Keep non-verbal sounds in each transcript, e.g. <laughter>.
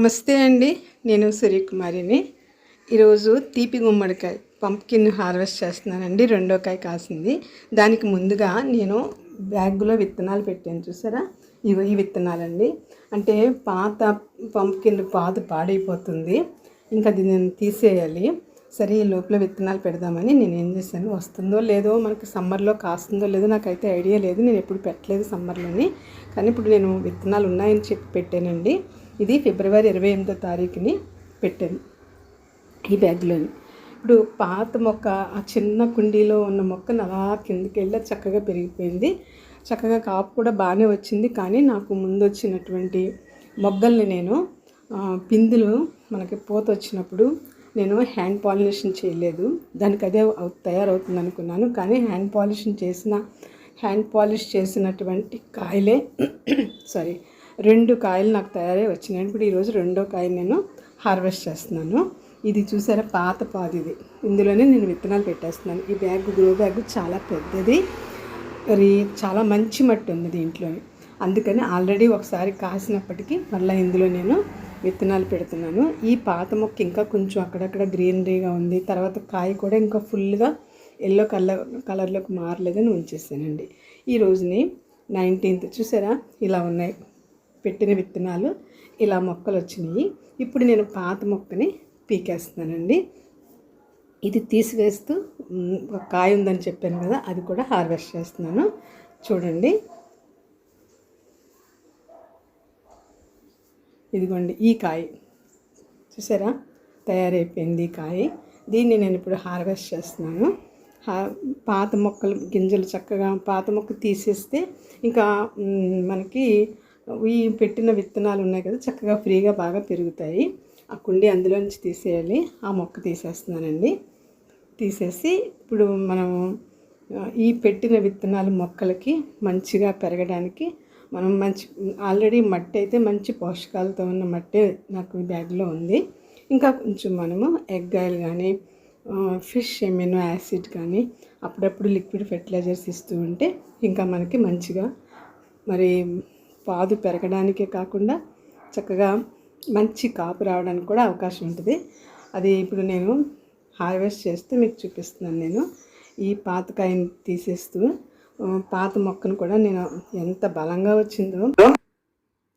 నమస్తే అండి నేను సూర్యకుమారిని ఈరోజు తీపి గుమ్మడికాయ పంప్కిన్ హార్వెస్ట్ చేస్తున్నానండి రెండో కాయ కాసింది. దానికి ముందుగా నేను బ్యాగ్లో విత్తనాలు పెట్టాను చూసారా? ఇవి ఈ విత్తనాలండి. అంటే పాత పంప్కిన్ పాత పాడైపోతుంది. ఇంకా అది నేను తీసేయాలి. సరే ఈ లోపల విత్తనాలు పెడదామని నేను ఏం చేశాను వస్తుందో లేదో మనకి సమ్మర్లో కాస్తుందో లేదో నాకైతే ఐడియా లేదు. నేను ఎప్పుడు పెట్టలేదు సమ్మర్లోని. కానీ ఇప్పుడు నేను విత్తనాలు ఉన్నాయని చెప్పి పెట్టానండి. ఇది ఫిబ్రవరి ఇరవై ఎనిమిదో తారీఖుని పెట్టాను ఈ బ్యాగ్లోని. ఇప్పుడు పాత మొక్క ఆ చిన్న కుండీలో ఉన్న మొక్కను అలా కిందకి వెళ్ళి చక్కగా పెరిగిపోయింది. చక్కగా కాపు కూడా బాగానే వచ్చింది. కానీ నాకు ముందు వచ్చినటువంటి మొగ్గల్ని నేను పిందులు మనకి పూత వచ్చినప్పుడు నేను హ్యాండ్ పాలినేషన్ చేయలేదు. దానికి అదే తయారవుతుంది అనుకున్నాను. కానీ హ్యాండ్ పాలిషన్ చేసిన హ్యాండ్ పాలిష్ చేసినటువంటి కాయలే <coughs> సారీ రెండు కాయలు నాకు తయారై వచ్చినాయి. ఇప్పుడు ఈరోజు రెండో కాయ నేను హార్వెస్ట్ చేస్తున్నాను. ఇది చూసారా? పాత పాది ఇది. ఇందులోనే నేను విత్తనాలు పెట్టేస్తున్నాను. ఈ బ్యాగ్ గ్రో బ్యాగ్ చాలా పెద్దది. మరి చాలా మంచి మట్టి ఉంది దీంట్లో అందుకని ఆల్రెడీ ఒకసారి కాసినప్పటికీ మళ్ళీ ఇందులో నేను విత్తనాలు పెడుతున్నాను. ఈ పాత మొక్క ఇంకా కొంచెం అక్కడక్కడ గ్రీనరీగా ఉంది. తర్వాత కాయ కూడా ఇంకా ఫుల్గా ఎల్లో కలర్ కలర్లోకి మారలేదని ఉంచేసానండి. ఈ రోజుని నైన్టీన్త్ చూసారా? ఇలా ఉన్నాయి. పెట్టిన విత్తనాలు ఇలా మొక్కలు వచ్చినాయి. ఇప్పుడు నేను పాత మొక్కని పీకేస్తున్నానండి. ఇది తీసివేస్తూ ఒక కాయ ఉందని చెప్పాను కదా అది కూడా హార్వెస్ట్ చేస్తున్నాను. చూడండి. ఇదిగోండి ఈ కాయ. చూసారా? తయారైపోయింది ఈ కాయ. దీన్ని నేను ఇప్పుడు హార్వెస్ట్ చేస్తున్నాను. పాత మొక్కలు గింజలు చక్కగా పాత మొక్క తీసేస్తే ఇంకా మనకి ఈ పెట్టిన విత్తనాలు ఉన్నాయి కదా చక్కగా ఫ్రీగా బాగా పెరుగుతాయి. ఆ కుండి అందులో నుంచి తీసేయాలి. ఆ మొక్క తీసేస్తున్నానండి. తీసేసి ఇప్పుడు మనం ఈ పెట్టిన విత్తనాలు మొక్కలకి మంచిగా పెరగడానికి మనం మంచి ఆల్రెడీ మట్టి అయితే మంచి పోషకాలతో ఉన్న మట్టి నాకు ఈ బ్యాగ్లో ఉంది. ఇంకా కొంచెం మనము ఎగ్ ఆయిల్ కానీ ఫిష్ ఎమినో యాసిడ్ కానీ అప్పుడప్పుడు లిక్విడ్ ఫెర్టిలైజర్స్ ఇస్తూ ఉంటే ఇంకా మనకి మంచిగా మరి పాదు పెరగడానికే కాకుండా చక్కగా మంచి కాపు రావడానికి కూడా అవకాశం ఉంటుంది. అది ఇప్పుడు నేను హార్వెస్ట్ చేస్తూ మీకు చూపిస్తున్నాను నేను. ఈ పాతకాయని తీసేస్తూ పాత మొక్కను కూడా నేను ఎంత బలంగా వచ్చిందో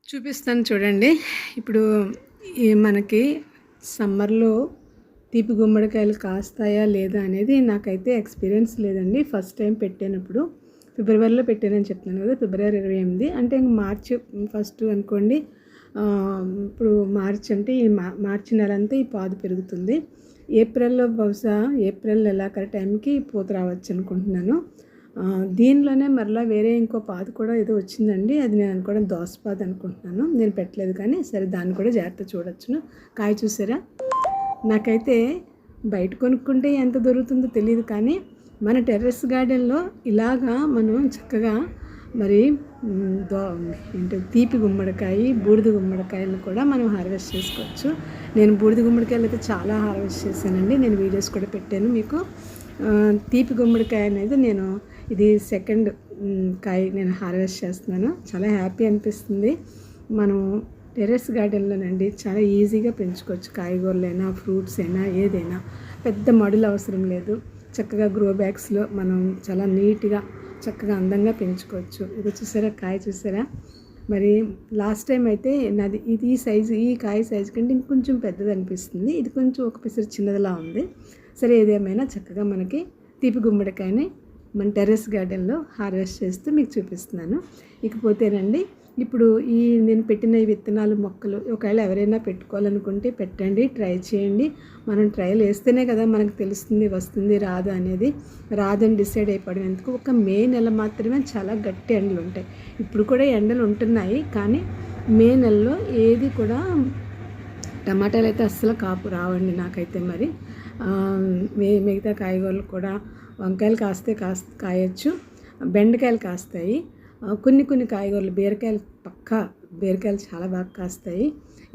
చూపిస్తాను చూడండి. ఇప్పుడు ఈ మనకి సమ్మర్లో తీపి గుమ్మడికాయలు కాస్తాయా లేదా అనేది నాకైతే ఎక్స్పీరియన్స్ లేదండి. ఫస్ట్ టైం పెట్టినప్పుడు ఫిబ్రవరిలో పెట్టానని చెప్తున్నాను కదా ఫిబ్రవరి ఇరవై ఎనిమిది. అంటే ఇంక మార్చి ఫస్ట్ అనుకోండి ఇప్పుడు మార్చ్ అంటే ఈ మా మార్చి నెల అంతా ఈ పాదు పెరుగుతుంది. ఏప్రిల్లో బహుశా ఏప్రిల్ కరెక్ట్ టైంకి పూత రావచ్చు అనుకుంటున్నాను. దీనిలోనే మరలా వేరే ఇంకో పాత కూడా ఏదో వచ్చిందండి అది నేను అనుకోవడం దోసపాత అనుకుంటున్నాను. నేను పెట్టలేదు కానీ సరే దాన్ని కూడా జాగ్రత్త చూడొచ్చును. కాయ చూసారా? నాకైతే బయట కొనుక్కుంటే ఎంత దొరుకుతుందో తెలియదు కానీ మన టెర్రస్ గార్డెన్లో ఇలాగా మనం చక్కగా మరి దో ఏంటి తీపి గుమ్మడికాయ బూడిద గుమ్మడికాయలను కూడా మనం హార్వెస్ట్ చేసుకోవచ్చు. నేను బూడిద గుమ్మడికాయలు అయితే చాలా హార్వెస్ట్ చేశానండి. నేను వీడియోస్ కూడా పెట్టాను మీకు. తీపి గుమ్మడికాయ అనేది నేను ఇది సెకండ్ కాయ నేను హార్వెస్ట్ చేస్తున్నాను. చాలా హ్యాపీ అనిపిస్తుంది. మనం టెర్రస్ గార్డెన్లోనండి చాలా ఈజీగా పెంచుకోవచ్చు. కాయగూరలైనా ఫ్రూట్స్ అయినా ఏదైనా. పెద్ద మడులు అవసరం లేదు. చక్కగా గ్రో బ్యాగ్స్లో మనం చాలా నీట్గా చక్కగా అందంగా పెంచుకోవచ్చు. ఇది చూసారా? కాయ చూసారా? మరి లాస్ట్ టైం అయితే నాది ఇది ఈ సైజు ఈ కాయ సైజు కంటే ఇంకొంచెం పెద్దది అనిపిస్తుంది. ఇది కొంచెం ఒక పిసరు చిన్నదిలా ఉంది. సరే ఏదేమైనా చక్కగా మనకి తీపి గుమ్మడికాయని మన టెర్రస్ గార్డెన్లో హార్వెస్ట్ చేస్తూ మీకు చూపిస్తున్నాను. ఇకపోతేనండి ఇప్పుడు ఈ నేను పెట్టిన ఈ విత్తనాలు మొక్కలు ఒకవేళ ఎవరైనా పెట్టుకోవాలనుకుంటే పెట్టండి ట్రై చేయండి. మనం ట్రయల్ వేస్తేనే కదా మనకు తెలుస్తుంది వస్తుంది రాదు అనేది. రాదని డిసైడ్ అయిపోవడం ఒక మే నెల మాత్రమే చాలా గట్టి ఎండలు ఉంటాయి. ఇప్పుడు కూడా ఎండలు ఉంటున్నాయి కానీ మే నెలలో ఏది కూడా టమాటాలు అయితే అస్సలు కాపు రావండి నాకైతే మరి. మే మిగతా కాయగూరలు కూడా వంకాయలు కాస్తే కాస్త కాయచ్చు బెండకాయలు కాస్తాయి. కొన్ని కొన్ని కాయగూరలు బీరకాయలు పక్కా బీరకాయలు చాలా బాగా కాస్తాయి.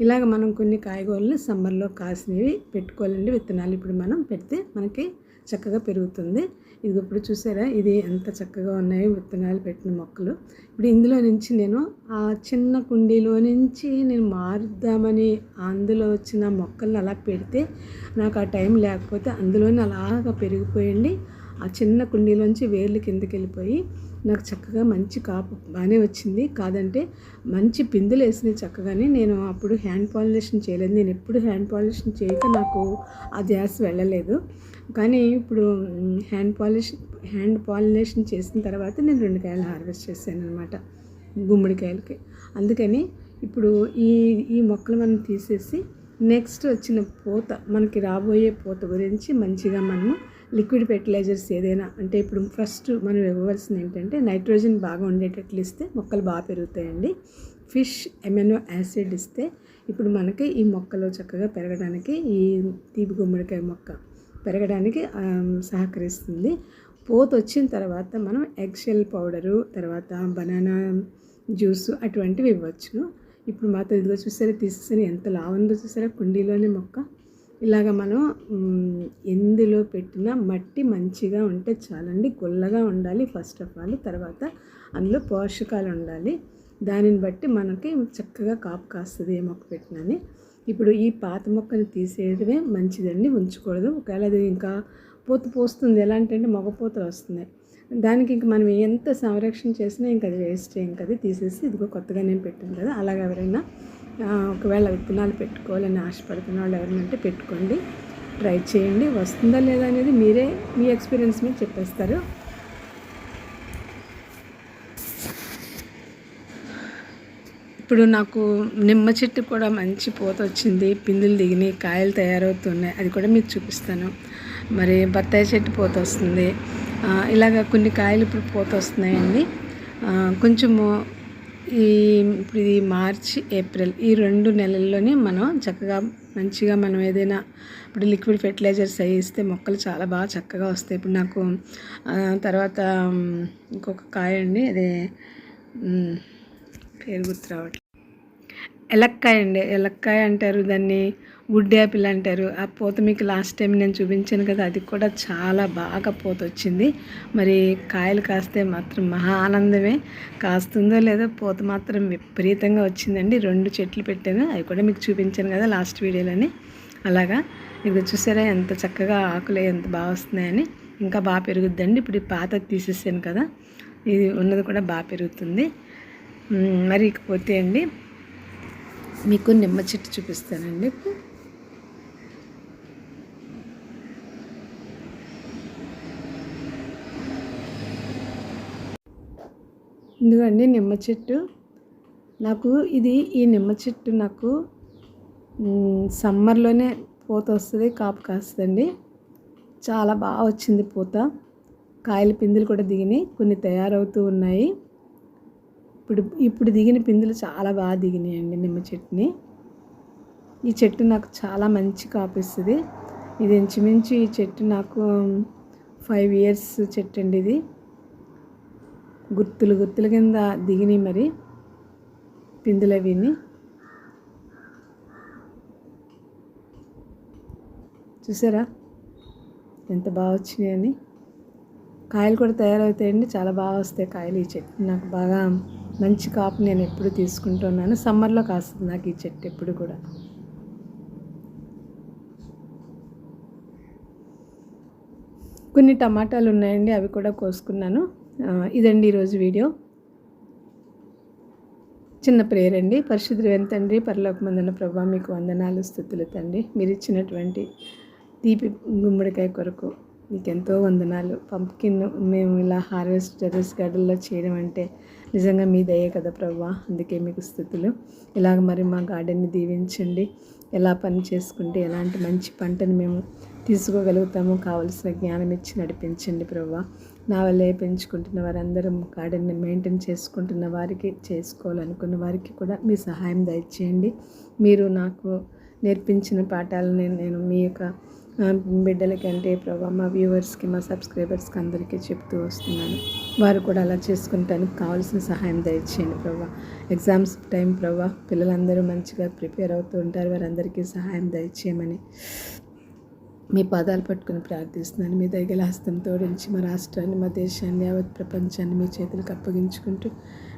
ఇలాగ మనం కొన్ని కాయగూరలు సమ్మర్లో కాసినవి పెట్టుకోవాలండి విత్తనాలు. ఇప్పుడు మనం పెడితే మనకి చక్కగా పెరుగుతుంది. ఇది ఇప్పుడు చూసారా ఇది ఎంత చక్కగా ఉన్నాయో విత్తనాలు పెట్టిన మొక్కలు. ఇప్పుడు ఇందులో నుంచి నేను ఆ చిన్న కుండీలో నుంచి నేను మారుద్దామని అందులో వచ్చిన మొక్కలను అలా పెడితే నాకు ఆ టైం లేకపోతే అందులోనే అలాగా పెరిగిపోయండి. ఆ చిన్న కుండీలోంచి వేర్లు కిందకి వెళ్ళిపోయి నాకు చక్కగా మంచి కాపు బాగానే వచ్చింది. కాదంటే మంచి పిందులు వేసినాయి చక్కగానే. నేను అప్పుడు హ్యాండ్ పాలినేషన్ చేయలేదు. నేను ఎప్పుడు హ్యాండ్ పాలినేషన్ చేయక నాకు ఆ ధ్యాస వెళ్ళలేదు. కానీ ఇప్పుడు హ్యాండ్ పాలిష్ హ్యాండ్ పాలినేషన్ చేసిన తర్వాత నేను రెండు కాయలు హార్వెస్ట్ చేశాను అనమాట గుమ్మడికాయలకి. అందుకని ఇప్పుడు ఈ ఈ మొక్కలు మనం తీసేసి నెక్స్ట్ వచ్చిన పూత మనకి రాబోయే పూత గురించి మంచిగా మనము లిక్విడ్ ఫెర్టిలైజర్స్ ఏదైనా అంటే ఇప్పుడు ఫస్ట్ మనం ఇవ్వవలసింది ఏంటంటే నైట్రోజన్ బాగా ఉండేటట్లు ఇస్తే మొక్కలు బాగా పెరుగుతాయండి. ఫిష్ ఎమెనో యాసిడ్ ఇస్తే ఇప్పుడు మనకి ఈ మొక్కలు చక్కగా పెరగడానికి ఈ తీపి గుమ్మడికాయ మొక్క పెరగడానికి సహకరిస్తుంది. పోత వచ్చిన తర్వాత మనం ఎగ్షెల్ పౌడరు తర్వాత బనానా జ్యూస్ అటువంటివి ఇవ్వచ్చు ఇప్పుడు మాత్రం ఇదిగో చూసారా తీసేసాను. ఎంత లావుందో చూసారా కుండీలోనే మొక్క. ఇలాగ మనం ఎందులో పెట్టినా మట్టి మంచిగా ఉంటే చాలండి. గుల్లగా ఉండాలి ఫస్ట్ ఆఫ్ ఆల్. తర్వాత అందులో పోషకాలు ఉండాలి. దానిని బట్టి మనకి చక్కగా కాపు కాస్తుంది ఏ మొక్క పెట్టినని. ఇప్పుడు ఈ పాత మొక్కని తీసేయడమే మంచిదండి. ఉంచకూడదు. ఒకవేళ అది ఇంకా పూత పోస్తుంది. ఎలా అంటే మొగ పూతలు వస్తున్నాయి. దానికి ఇంక మనం ఎంత సంరక్షణ చేసినా ఇంక అది వేస్ట్ ఇంక అది తీసేసి ఇదిగో కొత్తగా నేను పెట్టాను కదా అలాగ ఎవరైనా ఒకవేళ విత్తనాలు పెట్టుకోవాలని ఆశపడుతున్న వాళ్ళు ఎవరైనా ఉంటే పెట్టుకోండి ట్రై చేయండి. వస్తుందా లేదా అనేది మీరే మీ ఎక్స్పీరియన్స్ మీద చెప్పేస్తారు. ఇప్పుడు నాకు నిమ్మ చెట్టు కూడా మంచి పూత వచ్చింది పిందులు దిగినాయి కాయలు తయారవుతున్నాయి అది కూడా మీకు చూపిస్తాను. మరి బత్తాయి చెట్టు పూత వస్తుంది ఇలాగ కొన్ని కాయలు ఇప్పుడు పూత వస్తున్నాయండి. కొంచెము ఈ ఇప్పుడు ఇది మార్చి ఏప్రిల్ ఈ రెండు నెలల్లోనే మనం చక్కగా మంచిగా మనం ఏదైనా ఇప్పుడు లిక్విడ్ ఫెర్టిలైజర్స్ అవి ఇస్తే మొక్కలు చాలా బాగా చక్కగా వస్తాయి. ఇప్పుడు నాకు తర్వాత ఇంకొక కాయ అండి అదే పేరు గుర్తు రావట్లేదు ఎలక్కాయ అండి. ఎలక్కాయ అంటారు దాన్ని వుడ్ యాపిల్ అంటారు. ఆ పూత మీకు లాస్ట్ టైం నేను చూపించాను కదా అది కూడా చాలా బాగా పూత వచ్చింది. మరి కాయలు కాస్తే మాత్రం మహా ఆనందమే. కాస్తుందో లేదో పూత మాత్రం విపరీతంగా వచ్చిందండి. రెండు చెట్లు పెట్టాను. అవి కూడా మీకు చూపించాను కదా లాస్ట్ వీడియోలోని. అలాగా ఇది చూసారా ఎంత చక్కగా ఆకులు ఎంత బాగా వస్తున్నాయని. ఇంకా బాగా పెరుగుద్దండి. ఇప్పుడు ఈ పాత తీసేసాను కదా ఇది ఉన్నది కూడా బాగా పెరుగుతుంది. మరి ఇకపోతే అండి మీకు నిమ్మ చెట్టు చూపిస్తానండి. ఎందుకండి నిమ్మ చెట్టు. నాకు ఇది ఈ నిమ్మ చెట్టు నాకు సమ్మర్లోనే పూత వస్తుంది కాపు కాస్తుందండి. చాలా బాగా వచ్చింది పూత. కాయల పిందులు కూడా దిగినాయి కొన్ని తయారవుతూ ఉన్నాయి. ఇప్పుడు ఇప్పుడు దిగిన పిందులు చాలా బాగా దిగినాయండి నిమ్మ చెట్టుని. ఈ చెట్టు నాకు చాలా మంచి కాపిస్తుంది ఇది ఇంచుమించు ఈ చెట్టు నాకు ఫైవ్ ఇయర్స్ చెట్టు అండి ఇది. గుర్తులు గుర్తుల కింద దిగినాయి మరి పిందులు అవిని చూసారా? ఎంత బాగా వచ్చినాయని. కాయలు కూడా తయారవుతాయండి చాలా బాగా వస్తాయి కాయలు ఈ చెట్టు. నాకు బాగా మంచి కాపు నేను ఎప్పుడు తీసుకుంటున్నాను. సమ్మర్లో కాస్తుంది నాకు ఈ చెట్టు ఎప్పుడు కూడా. కొన్ని టమాటాలు ఉన్నాయండి అవి కూడా కోసుకున్నాను. ఇదండి ఈరోజు వీడియో. చిన్న ప్రేయర్ అండి. పరిశుద్ధులైన తండ్రి పరలోకమందున ప్రభా మీకు వందనాలు స్థుతులు తండ్రి. మీరు ఇచ్చినటువంటి తీపి గుమ్మడికాయ కొరకు మీకెంతో వందనాలు. పంప్కిన్ మేము ఇలా హార్వెస్ట్ టెర్రస్ గార్డెన్లో చేయడం అంటే నిజంగా మీ దయే కదా ప్రభా అందుకే మీకు స్థుతులు. ఇలాగ మరి మా గార్డెన్ని దీవించండి. ఎలా పని చేసుకుంటే ఎలాంటి మంచి పంటను మేము తీసుకోగలుగుతామో కావలసిన జ్ఞానం ఇచ్చి నడిపించండి ప్రవ్వా. నా వల్లే పెంచుకుంటున్న వారందరూ గార్డెన్ని మెయింటైన్ చేసుకుంటున్న వారికి చేసుకోవాలనుకున్న వారికి కూడా మీ సహాయం దయచేయండి. మీరు నాకు నేర్పించిన పాఠాలను నేను మీ యొక్క బిడ్డలకి అంటే ప్రభా మా వ్యూవర్స్కి మా సబ్స్క్రైబర్స్కి అందరికీ చెప్తూ వస్తున్నాను. వారు కూడా అలా చేసుకుంటానికి కావాల్సిన సహాయం దయచేయండి ప్రభా. ఎగ్జామ్స్ టైం ప్రభా పిల్లలందరూ మంచిగా ప్రిపేర్ అవుతూ ఉంటారు. వారందరికీ సహాయం దయచేయమని మీ పాదాలు పట్టుకుని ప్రార్థిస్తున్నాను. మీ దగ్గర హస్తం తోడించి మా రాష్ట్రాన్ని మా దేశాన్ని యావత్ ప్రపంచాన్ని మీ చేతులకు అప్పగించుకుంటూ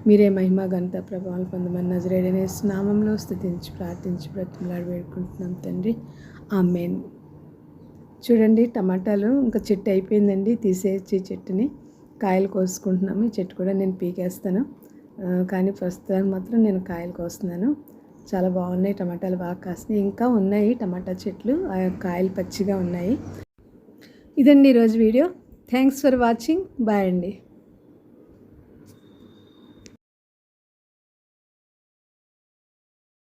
మీరే మహిమ గంత ప్రభావాలు పొందమని నజరేడనే స్నామంలో స్థుతించి ప్రార్థించి బ్రతిమలాడి వేడుకుంటున్నాం తండ్రి. ఆమెన్. చూడండి టమాటాలు ఇంకా చెట్టు అయిపోయిందండి. తీసేసి చెట్టుని కాయలు కోసుకుంటున్నాము. ఈ చెట్టు కూడా నేను పీకేస్తాను. కానీ ప్రస్తుతానికి మాత్రం నేను కాయలు కోస్తున్నాను. చాలా బాగున్నాయి టమాటాలు బాగా కాస్తున్నాయి ఇంకా ఉన్నాయి టమాటా చెట్లు. ఆ కాయలు పచ్చిగా ఉన్నాయి. ఇదండి ఈరోజు video. Thanks for watching. Bye అండి.